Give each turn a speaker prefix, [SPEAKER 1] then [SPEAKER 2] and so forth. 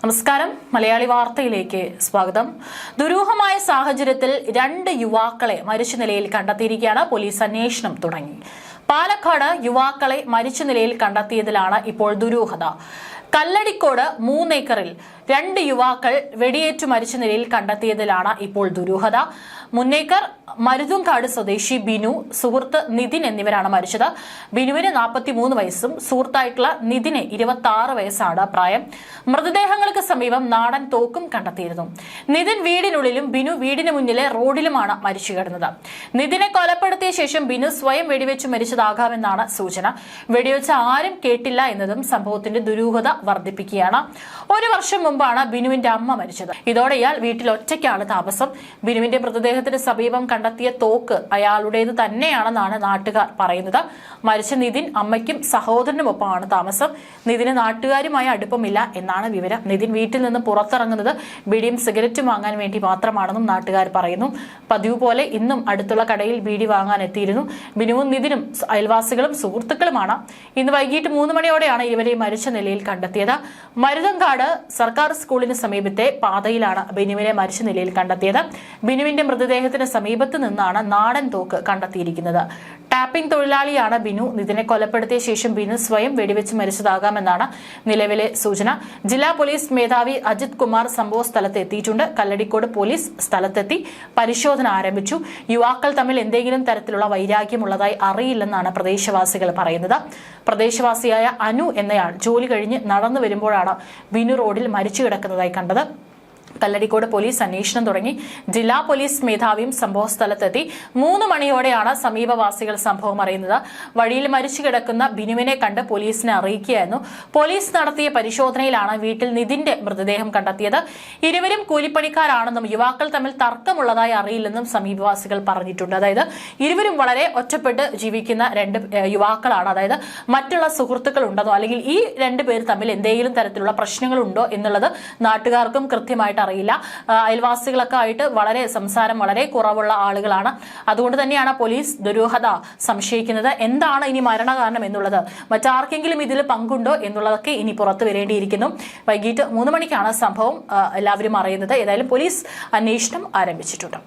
[SPEAKER 1] നമസ്കാരം. മലയാളി വാർത്തയിലേക്ക് സ്വാഗതം. ദുരൂഹമായ സാഹചര്യത്തിൽ രണ്ട് യുവാക്കളെ മരിച്ച നിലയിൽ കണ്ടെത്തിയിരിക്കുകയാണ് പോലീസ് അന്വേഷണം തുടങ്ങി. പാലക്കാട് യുവാക്കളെ മരിച്ച നിലയിൽ കണ്ടെത്തിയതിലാണ് ഇപ്പോൾ ദുരൂഹത. കല്ലടിക്കോട് മൂന്നേക്കറിൽ രണ്ട് യുവാക്കൾ വെടിയേറ്റു മരിച്ച നിലയിൽ കണ്ടെത്തിയതിലാണ് ഇപ്പോൾ ദുരൂഹത. മുന്നേക്കർ മരുതുംകാട് സ്വദേശി ബിനു സുഹൃത്ത് നിതിൻ എന്നിവരാണ് മരിച്ചത്. ബിനുവിന് നാൽപ്പത്തിമൂന്ന് വയസ്സും സുഹൃത്തായിട്ടുള്ള നിതിന് ഇരുപത്തി ആറ് വയസ്സാണ് പ്രായം. മൃതദേഹങ്ങൾക്ക് സമീപം നാടൻ തോക്കും കണ്ടെത്തിയിരുന്നു. നിതിൻ വീടിനുള്ളിലും ബിനു വീടിന് മുന്നിലെ റോഡിലുമാണ് മരിച്ചു കിടന്നത്. നിതിനെ കൊലപ്പെടുത്തിയ ശേഷം ബിനു സ്വയം വെടിവെച്ച് മരിച്ചതാകാമെന്നാണ് സൂചന. വെടിവെച്ച് ആരും കേട്ടില്ല എന്നതും സംഭവത്തിന്റെ ദുരൂഹത വർദ്ധിപ്പിക്കുകയാണ്. ഒരു വർഷം മുമ്പാണ് ബിനുവിന്റെ അമ്മ മരിച്ചത്. ഇതോടെ ഇയാൾ വീട്ടിൽ ഒറ്റയ്ക്കാണ് താമസം. ബിനുവിന്റെ മൃതദേഹത്തിന് സമീപം കണ്ടെത്തിയ തോക്ക് അയാളുടേത് തന്നെയാണെന്നാണ് നാട്ടുകാർ പറയുന്നത്. മരിച്ച നിതിൻ അമ്മയ്ക്കും സഹോദരനുമൊപ്പമാണ് താമസം. നിതിന് നാട്ടുകാരുമായി അടുപ്പമില്ല എന്നാണ് വിവരം. നിതിൻ വീട്ടിൽ നിന്ന് പുറത്തിറങ്ങുന്നത് ബിഡിയും സിഗരറ്റും വാങ്ങാൻ വേണ്ടി മാത്രമാണെന്നും നാട്ടുകാർ പറയുന്നു. പതിവ് പോലെ ഇന്നും അടുത്തുള്ള കടയിൽ ബീഡി വാങ്ങാൻ എത്തിയിരുന്നു. ബിനുവും നിതിനും അയൽവാസികളും സുഹൃത്തുക്കളുമാണ്. ഇന്ന് വൈകിട്ട് മൂന്ന് മണിയോടെയാണ് ഇവരെ മരിച്ച നിലയിൽ കണ്ടെത്തിയത്. മരുതങ്കാട് സർക്കാർ സ്കൂളിന് സമീപത്തെ പാതയിലാണ് ബിനുവിനെ മരിച്ച നിലയിൽ കണ്ടെത്തിയത്. ബിനുവിന്റെ മൃതദേഹത്തിന് സമീപത്ത് നിന്നാണ് നാടൻ തോക്ക് കണ്ടെത്തിയിരിക്കുന്നത്. ടാപ്പിംഗ് തൊഴിലാളിയാണ് ബിനു. നിതിനെ കൊലപ്പെടുത്തിയ ശേഷം ബിനു സ്വയം വെടിവെച്ച് മരിച്ചതാകാമെന്നാണ് നിലവിലെ സൂചന. ജില്ലാ പോലീസ് മേധാവി അജിത് കുമാർ സംഭവ സ്ഥലത്ത് എത്തിയിട്ടുണ്ട്. കല്ലടിക്കോട് പോലീസ് സ്ഥലത്തെത്തി പരിശോധന ആരംഭിച്ചു. യുവാക്കൾ തമ്മിൽ എന്തെങ്കിലും തരത്തിലുള്ള വൈരാഗ്യമുള്ളതായി അറിയില്ലെന്നാണ് പ്രദേശവാസികൾ പറയുന്നത്. പ്രദേശവാസിയായ അനു എന്നയാൾ ജോലി കഴിഞ്ഞ് നടന്നു വരുമ്പോഴാണ് വിനു റോഡിൽ മരിച്ചു കിടക്കുന്നതായി കണ്ടത്. കല്ലടിക്കോട് പോലീസ് അന്വേഷണം തുടങ്ങി. ജില്ലാ പോലീസ് മേധാവിയും സംഭവസ്ഥലത്തെത്തി. മൂന്ന് മണിയോടെയാണ് സമീപവാസികൾ സംഭവം അറിയുന്നത്. വഴിയിൽ മരിച്ചു കിടക്കുന്ന ബിനുവിനെ കണ്ട് പോലീസിനെ അറിയിക്കുകയായിരുന്നു. പോലീസ് നടത്തിയ പരിശോധനയിലാണ് വീട്ടിൽ നിതിന്റെ മൃതദേഹം കണ്ടെത്തിയത്. ഇരുവരും കൂലിപ്പണിക്കാരാണെന്നും യുവാക്കൾ തമ്മിൽ തർക്കമുള്ളതായി അറിയില്ലെന്നും സമീപവാസികൾ പറഞ്ഞിട്ടുണ്ട്. അതായത് ഇരുവരും വളരെ ഒറ്റപ്പെട്ട് ജീവിക്കുന്ന രണ്ട് യുവാക്കളാണ്. അതായത് മറ്റുള്ള സുഹൃത്തുക്കൾ ഉണ്ടെന്നോ അല്ലെങ്കിൽ ഈ രണ്ടുപേർ തമ്മിൽ എന്തെങ്കിലും തരത്തിലുള്ള പ്രശ്നങ്ങളുണ്ടോ എന്നുള്ളത് നാട്ടുകാർക്കും കൃത്യമായിട്ട് അറിയില്ല. അയൽവാസികളൊക്കെ ആയിട്ട് വളരെ സംസാരം വളരെ കുറവുള്ള ആളുകളാണ്. അതുകൊണ്ട് തന്നെയാണ് പോലീസ് ദുരൂഹത സംശയിക്കുന്നത്. എന്താണ് ഇനി മരണകാരണം എന്നുള്ളത്? മറ്റാർക്കെങ്കിലും ഇതിൽ പങ്കുണ്ടോ എന്നുള്ളതൊക്കെ ഇനി പുറത്തു വരേണ്ടിയിരിക്കുന്നു. വൈകിട്ട് മൂന്ന് മണിക്കാണ് സംഭവം എല്ലാവരും അറിയുന്നത്. ഏതായാലും പോലീസ് അന്വേഷണം ആരംഭിച്ചിട്ടുണ്ട്.